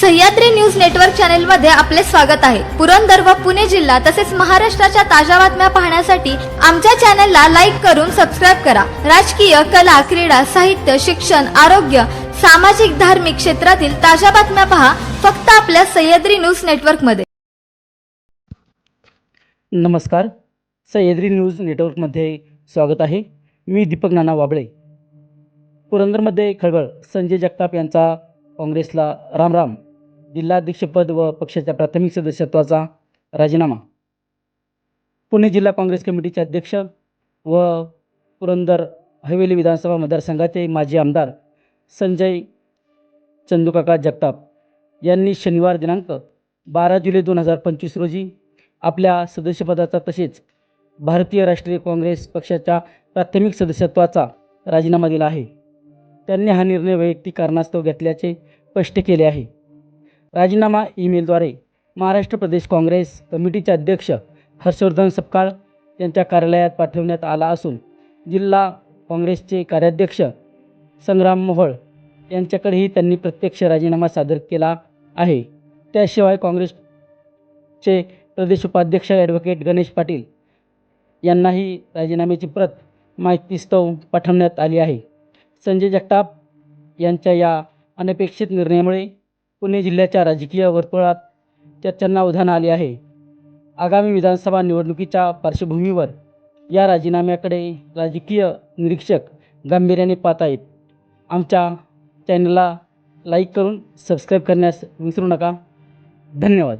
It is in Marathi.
सह्याद्री न्यूज नेटवर्क चॅनलमध्ये आपले स्वागत आहे. पुरंदर व पुणे जिल्हा तसेच महाराष्ट्राच्या ताज्या बातम्या पाहण्यासाठी आमच्या चॅनलला लाईक करून सबस्क्राईब करा. राजकीय कला क्रीडा साहित्य शिक्षण आरोग्य सामाजिक धार्मिक क्षेत्रातील ताज्या बातम्या पहा फक्त आपल्या सह्याद्री न्यूज नेटवर्कमध्ये नमस्कार. सह्याद्री न्यूज नेटवर्कमध्ये स्वागत आहे. मी दीपक नाना वाबळे. पुरंदरमध्ये खळबळ. संजय जगताप यांचा काँग्रेसला रामराम. जिल्हाध्यक्षपद व पक्षाच्या प्राथमिक सदस्यत्वाचा राजीनामा. पुणे जिल्हा काँग्रेस कमिटीचे अध्यक्ष व पुरंदर हवेली विधानसभा मतदारसंघाचे माजी आमदार संजय चंदूकाका जगताप यांनी शनिवार दिनांक बारा जुलै दोन हजार पंचवीस रोजी आपल्या सदस्यपदाचा तसेच भारतीय राष्ट्रीय काँग्रेस पक्षाच्या प्राथमिक सदस्यत्वाचा राजीनामा दिला आहे. त्यांनी हा निर्णय वैयक्तिक कारणास्तव घेतल्याचे स्पष्ट केले आहे. राजीनामा ईमेलद्वारे महाराष्ट्र प्रदेश काँग्रेस कमिटीचे अध्यक्ष हर्षवर्धन सपकाळ यांच्या कार्यालयात पाठवण्यात आला असून जिल्हा काँग्रेसचे कार्याध्यक्ष संग्राम मोहोळ यांच्याकडेही त्यांनी प्रत्यक्ष राजीनामा सादर केला आहे. त्याशिवाय काँग्रेसचे प्रदेश उपाध्यक्ष ॲडव्होकेट गणेश पाटील यांनाही राजीनाम्याची प्रत माहितीस्तव पाठवण्यात आली आहे. संजय जगताप यांच्या या अनपेक्षित निर्णयामुळे पुणे जिल्ह्याच्या राजकीय वर्तुळात चर्चांना उधाण आले आहे. आगामी विधानसभा निवडणुकीच्या पार्श्वभूमीवर या राजीनाम्याकडे राजकीय निरीक्षक गांभीर्याने पाहत आहेत आमच्या चॅनलला लाईक करून सबस्क्राईब करण्यास विसरू नका. धन्यवाद.